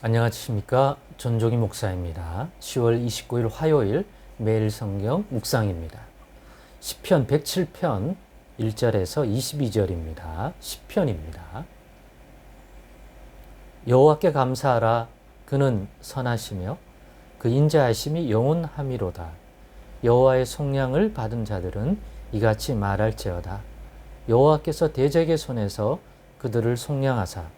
안녕하십니까. 전종희 목사입니다. 10월 29일 화요일 매일 성경 묵상입니다. 10편 107편 1절에서 22절입니다. 10편입니다. 여호와께 감사하라 그는 선하시며 그 인자하심이 영원함이로다. 여호와의 속량을 받은 자들은 이같이 말할지어다. 여호와께서 대적의 손에서 그들을 속량하사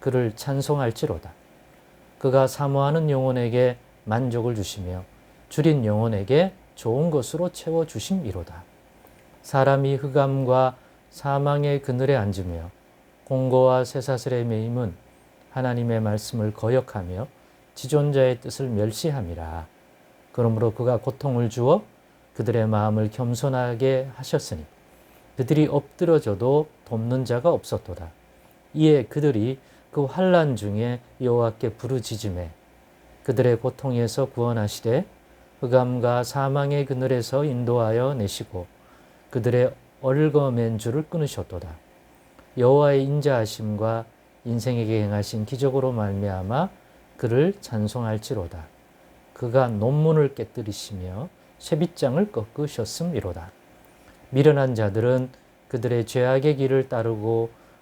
그를 찬송할지로다. 그가 사모하는 영혼에게 만족을 주시며 줄인 영혼에게 좋은 것으로 채워 주심이로다. 사람이 흑암과 사망의 그늘에 앉으며 공고와 쇠사슬의 매임은 하나님의 말씀을 거역하며 지존자의 뜻을 멸시함이라. 그러므로 그가 고통을 주어 그들의 마음을 겸손하게 하셨으니 그들이 엎드러져도 돕는 자가 없었도다. 이에 그들이 그 환란 중에 여호와께 부르짖음에 그들의 고통에서 구원하시되 흑암과 사망의 그늘에서 인도하여 내시고 그들의 얼거맨 줄을 끊으셨도다. 여호와의 인자하심과 인생에게 행하신 기적으로 말미암아 그를 찬송할지로다. 그가 논문을 깨뜨리시며 쇠빗장을 꺾으셨음이로다. 미련한 자들은 그들의 죄악의 길을 따르고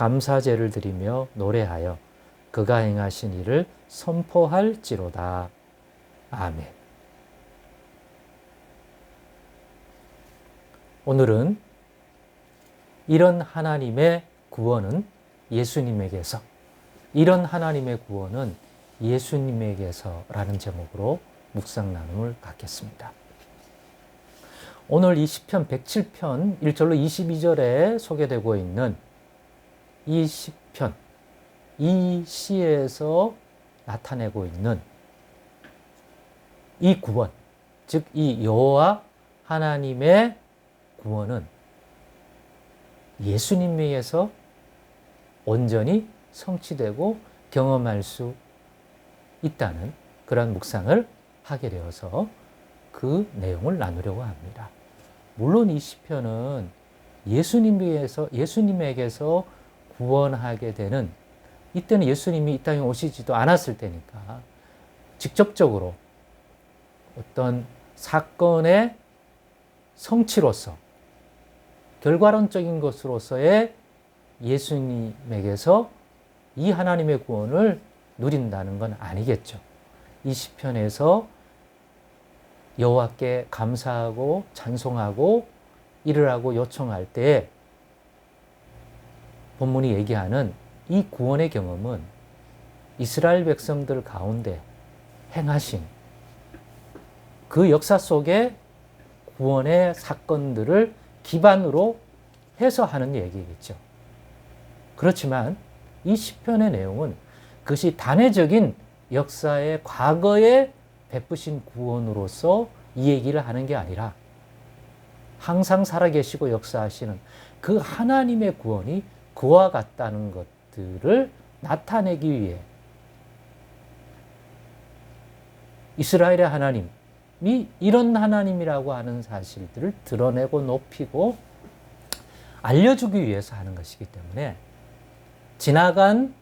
감사제를 드리며 노래하여 그가 행하신 일을 선포할지로다. 아멘. 오늘은 이런 하나님의 구원은 예수님에게서, 이런 하나님의 구원은 예수님에게서라는 제목으로 묵상 나눔을 갖겠습니다. 오늘 이 시편 107편 1절로 22절에 소개되고 있는 이 시편, 이 시에서 나타내고 있는 이 구원, 즉 이 여호와 하나님의 구원은 예수님에게서 온전히 성취되고 경험할 수 있다는 그런 묵상을 하게 되어서 그 내용을 나누려고 합니다. 물론 이 시편은 예수님에게서 예수님에게서 구원하게 되는 이때는 예수님이 이 땅에 오시지도 않았을 때니까 직접적으로 어떤 사건의 성취로서 결과론적인 것으로서의 예수님에게서 이 하나님의 구원을 누린다는 건 아니겠죠. 이 시편에서 여호와께 감사하고 찬송하고 이르라고 요청할 때 본문이 얘기하는 이 구원의 경험은 이스라엘 백성들 가운데 행하신 그 역사 속의 구원의 사건들을 기반으로 해서 하는 얘기겠죠. 그렇지만 이 시편의 내용은 그것이 단회적인 역사의 과거에 베푸신 구원으로서 이 얘기를 하는 게 아니라 항상 살아계시고 역사하시는 그 하나님의 구원이 그와 같다는 것들을 나타내기 위해 이스라엘의 하나님이 이런 하나님이라고 하는 사실들을 드러내고 높이고 알려주기 위해서 하는 것이기 때문에 지나간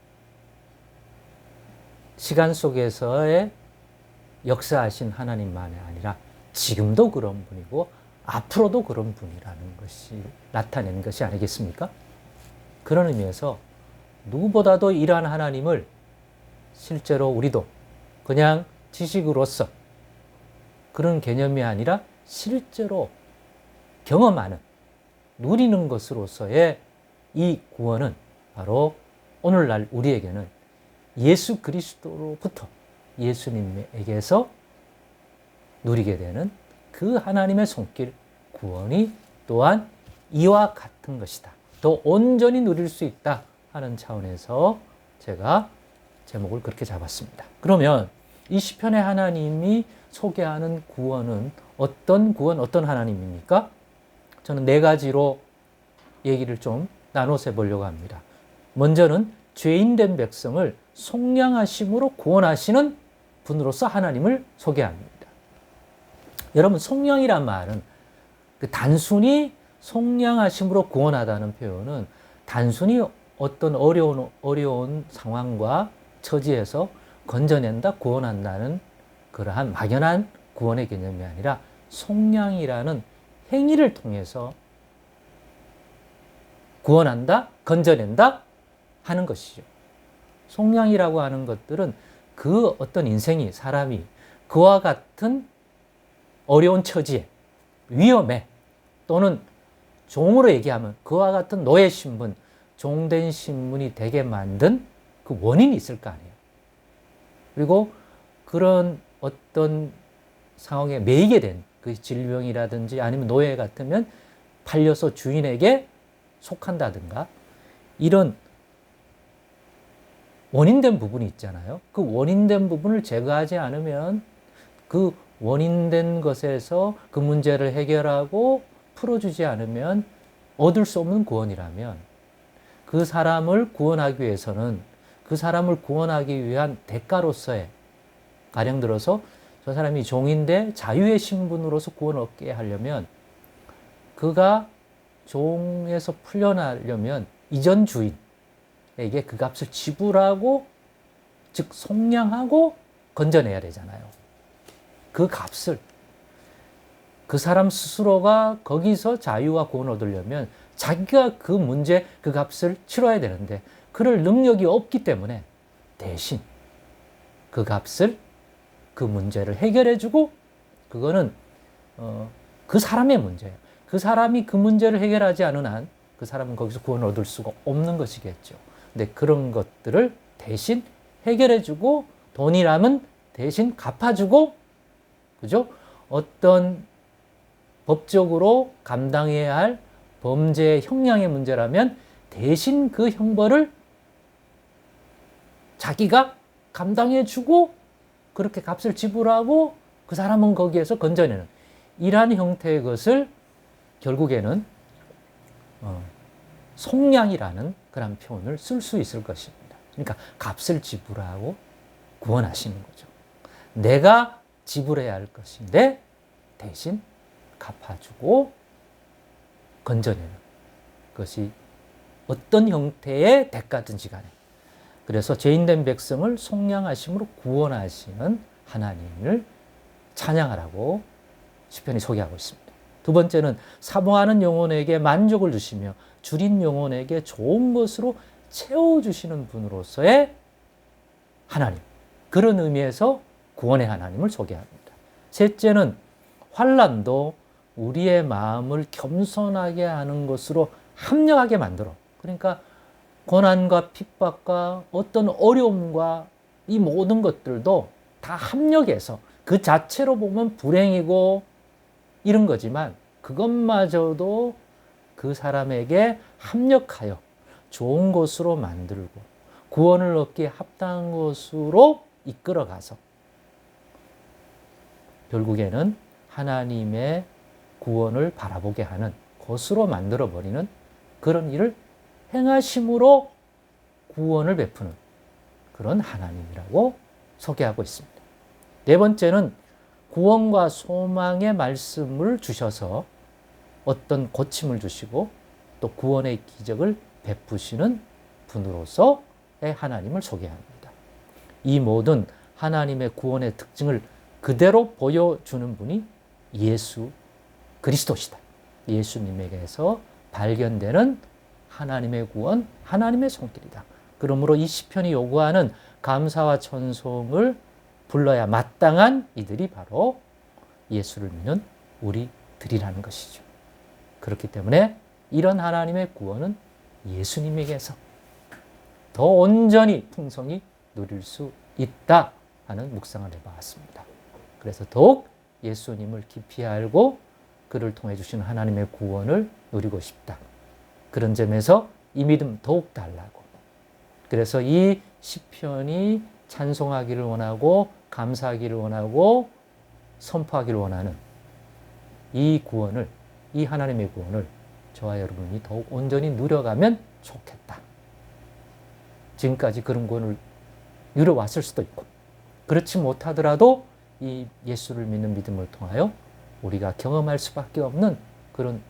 시간 속에서의 역사하신 하나님만이 아니라 지금도 그런 분이고 앞으로도 그런 분이라는 것이 나타낸 것이 아니겠습니까? 그런 의미에서 누구보다도 이러한 하나님을 실제로 우리도 그냥 지식으로서 그런 개념이 아니라 실제로 경험하는 누리는 것으로서의 이 구원은 바로 오늘날 우리에게는 예수 그리스도로부터 예수님에게서 누리게 되는 그 하나님의 손길 구원이 또한 이와 같은 것이다. 더 온전히 누릴 수 있다 하는 차원에서 제가 제목을 그렇게 잡았습니다. 그러면 이 시편의 하나님이 소개하는 구원은 어떤 구원, 어떤 하나님입니까? 저는 네 가지로 얘기를 좀 나눠서 보려고 합니다. 먼저는 죄인된 백성을 속량하심으로 구원하시는 분으로서 하나님을 소개합니다. 여러분, 속량이란 말은 그 단순히 속량하심으로 구원하다는 표현은 단순히 어떤 어려운, 어려운 상황과 처지에서 건져낸다, 구원한다는 그러한 막연한 구원의 개념이 아니라 속량이라는 행위를 통해서 구원한다, 건져낸다 하는 것이죠. 속량이라고 하는 것들은 그 어떤 인생이 사람이 그와 같은 어려운 처지에 위험에 또는 종으로 얘기하면 그와 같은 노예 신분, 종된 신분이 되게 만든 그 원인이 있을 거 아니에요. 그리고 그런 어떤 상황에 매이게 된 그 질병이라든지 아니면 노예 같으면 팔려서 주인에게 속한다든가 이런 원인된 부분이 있잖아요. 그 원인된 부분을 제거하지 않으면 그 원인된 것에서 그 문제를 해결하고 풀어주지 않으면 얻을 수 없는 구원이라면 그 사람을 구원하기 위해서는 그 사람을 구원하기 위한 대가로서의 가령 들어서 저 사람이 종인데 자유의 신분으로서 구원을 얻게 하려면 그가 종에서 풀려나려면 이전 주인에게 그 값을 지불하고 즉 속량하고 건져내야 되잖아요. 그 값을 그 사람 스스로가 거기서 자유와 구원을 얻으려면 자기가 그 문제 그 값을 치러야 되는데 그럴 능력이 없기 때문에 대신 그 값을 그 문제를 해결해주고 그거는 어, 그 사람의 문제예요. 그 사람이 그 문제를 해결하지 않은 한 그 사람은 거기서 구원을 얻을 수가 없는 것이겠죠. 근데 그런 것들을 대신 해결해주고 돈이라면 대신 갚아주고 그죠? 어떤 법적으로 감당해야 할 범죄 형량의 문제라면 대신 그 형벌을 자기가 감당해주고 그렇게 값을 지불하고 그 사람은 거기에서 건져내는 이러한 형태의 것을 결국에는 어, 속량이라는 그런 표현을 쓸 수 있을 것입니다. 그러니까 값을 지불하고 구원하시는 거죠. 내가 지불해야 할 것인데 대신 갚아주고 건져내는 것이 어떤 형태의 대가든지 간에 그래서 죄인된 백성을 속량하심으로 구원하시는 하나님을 찬양하라고 시편이 소개하고 있습니다. 두 번째는 사모하는 영혼에게 만족을 주시며 줄인 영혼에게 좋은 것으로 채워 주시는 분으로서의 하나님. 그런 의미에서 구원의 하나님을 소개합니다. 셋째는 환란도 우리의 마음을 겸손하게 하는 것으로 합력하게 만들어. 그러니까 고난과 핍박과 어떤 어려움과 이 모든 것들도 다 합력해서 그 자체로 보면 불행이고 이런 거지만 그것마저도 그 사람에게 합력하여 좋은 것으로 만들고 구원을 얻기에 합당한 것으로 이끌어 가서 결국에는 하나님의 구원을 바라보게 하는 것으로 만들어 버리는 그런 일을 행하심으로 구원을 베푸는 그런 하나님이라고 소개하고 있습니다. 네 번째는 구원과 소망의 말씀을 주셔서 어떤 고침을 주시고 또 구원의 기적을 베푸시는 분으로서의 하나님을 소개합니다. 이 모든 하나님의 구원의 특징을 그대로 보여주는 분이 예수 그리스도시다. 예수님에게서 발견되는 하나님의 구원, 하나님의 손길이다. 그러므로 이 시편이 요구하는 감사와 찬송을 불러야 마땅한 이들이 바로 예수를 믿는 우리들이라는 것이죠. 그렇기 때문에 이런 하나님의 구원은 예수님에게서 더 온전히 풍성히 누릴 수 있다 하는 묵상을 해봤습니다. 그래서 더욱 예수님을 깊이 알고 그를 통해 주신 하나님의 구원을 누리고 싶다. 그런 점에서 이 믿음 더욱 달라고. 그래서 이 시편이 찬송하기를 원하고 감사하기를 원하고 선포하기를 원하는 이 구원을 이 하나님의 구원을 저와 여러분이 더욱 온전히 누려가면 좋겠다. 지금까지 그런 구원을 누려왔을 수도 있고 그렇지 못하더라도 이 예수를 믿는 믿음을 통하여 우리가 경험할 수밖에 없는 그런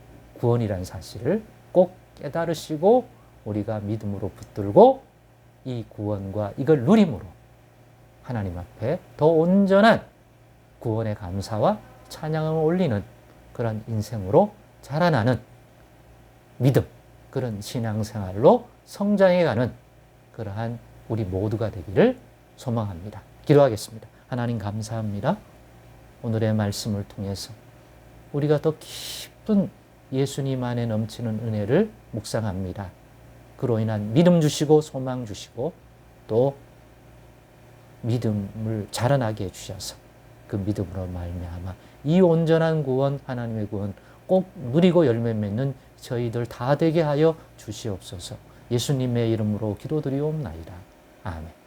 구원이라는 사실을 꼭 깨달으시고 우리가 믿음으로 붙들고 이 구원과 이걸 누림으로 하나님 앞에 더 온전한 구원의 감사와 찬양을 올리는 그런 인생으로 자라나는 믿음, 그런 신앙생활로 성장해가는 그러한 우리 모두가 되기를 소망합니다. 기도하겠습니다. 하나님 감사합니다. 오늘의 말씀을 통해서 우리가 더 깊은 예수님 안에 넘치는 은혜를 묵상합니다. 그로 인한 믿음 주시고 소망 주시고 또 믿음을 자라나게 해주셔서 그 믿음으로 말미암아 이 온전한 구원 하나님의 구원 꼭 누리고 열매 맺는 저희들 다 되게 하여 주시옵소서 예수님의 이름으로 기도드리옵나이다. 아멘.